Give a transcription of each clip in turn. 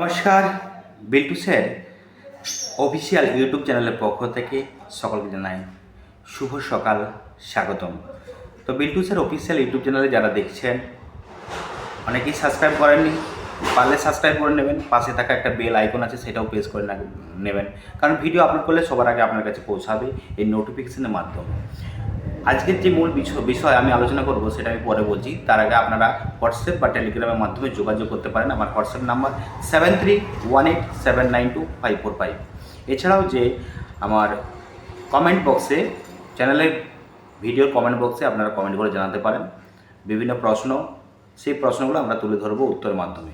নমস্কার, Biltu sir, official YouTube চ্যানেলের পক্ষ থেকে সকলকে জানাই শুভ সকাল, স্বাগতম। তো বিল্টু স্যার, অফিসিয়াল ইউটিউব চ্যানেলে যারা দেখছেন, অনেকেই সাবস্ক্রাইব করেননি, পারলে সাবস্ক্রাইব করে নেবেন, পাশে থাকা একটা বেল আইকন আছে, সেটাও প্রেস করে নেবেন। কারণ ভিডিও আপলোড করলে সবার আগে আপনার কাছে পৌঁছাবে এই নোটিফিকেশনের মাধ্যমে। আজকের যে মূল বিষ- বিষয় আমি আলোচনা করব, সেটা আমি পরে বলছি। তার আগে আপনারা হোয়াটসঅ্যাপ বা টেলিগ্রামের মাধ্যমে যোগাযোগ করতে পারেন। আমার WhatsApp number seven three one eight seven nine two five four five এছাড়াও যে আমার কমেন্ট বক্সে চ্যানেলের ভিডিওর কমেন্ট বক্সে আপনারা কমেন্ট করে জানাতে পারেন। বিভিন্ন প্রশ্ন, সেই প্রশ্নগুলো আমরা তুলে ধরবো উত্তরের মাধ্যমে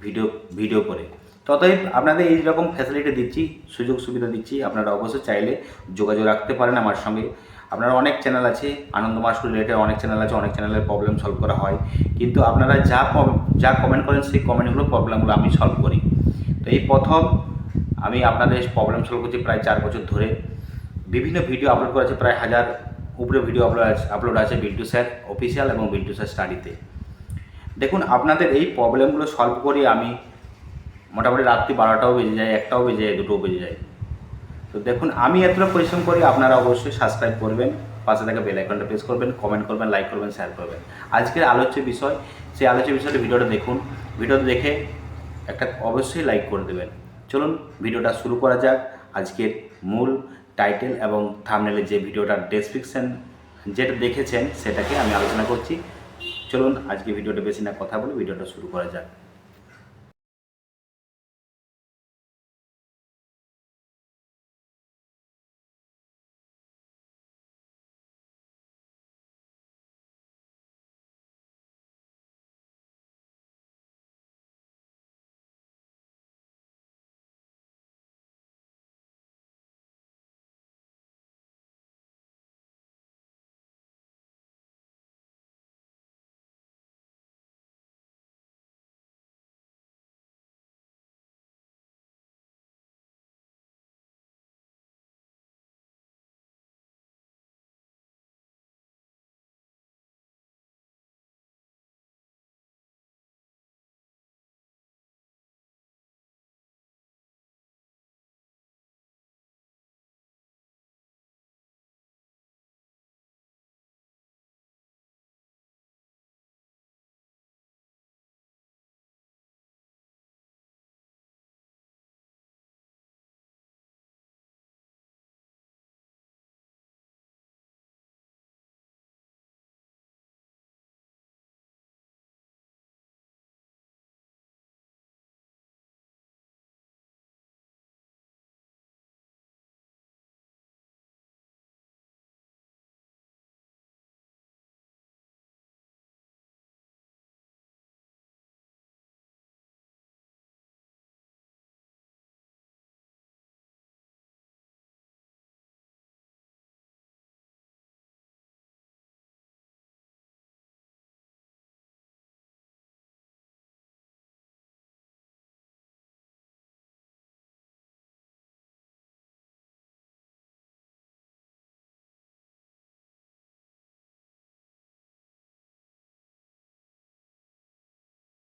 ভিডিও ভিডিও করে। ততএব আপনাদের এই রকম ফ্যাসিলিটি দিচ্ছি সুযোগ সুবিধা দিচ্ছি। আপনারা অবশ্যই চাইলে যোগাযোগ রাখতে পারেন আমার সঙ্গে। আপনারা অনেক চ্যানেল আছে, আনন্দ মাসুর রিলেটেড অনেক চ্যানেল আছে, অনেক চ্যানেলের প্রবলেম সলভ করা হয়। কিন্তু আপনারা যা যা কমেন্ট করেন, সেই কমেন্টগুলো প্রবলেমগুলো আমি সলভ করি। তো এই প্রথম আমি আপনাদের প্রবলেম সলভ করছি প্রায় চার বছর ধরে। বিভিন্ন ভিডিও আপলোড করেছে প্রায় হাজার উপরে ভিডিও আপলোড আছে আপলোড আছে বিল্টু স্যার অফিসিয়াল এবং বিল্টু স্যার স্টাডিতে দেখুন, আপনাদের এই প্রবলেমগুলো সলভ করে আমি মোটামুটি রাত্রি বারোটাও বেজে যায়, একটাও বেজে যায়, দুটোও বেজে যায়। তো দেখুন, আমি এতটা পরিশ্রম করি, আপনারা অবশ্যই সাবস্ক্রাইব করবেন, পাশে থাকা বেল আইকনটা প্রেস করবেন কমেন্ট করবেন লাইক করবেন শেয়ার করবেন। আজকের আলোচ্য বিষয়, সেই আলোচ্য বিষয়টা ভিডিওটা দেখুন। ভিডিওটা দেখে একটা অবশ্যই লাইক করে দেবেন। চলুন, ভিডিওটা শুরু করা যাক। আজকের মূল টাইটেল এবং থামনেলের যে ভিডিওটার ডেসক্রিপশন যেটা দেখেছেন, সেটাকে আমি আলোচনা করছি। চলুন, আজকে ভিডিওটা বেশি না কথা বলে ভিডিওটা শুরু করা যাক।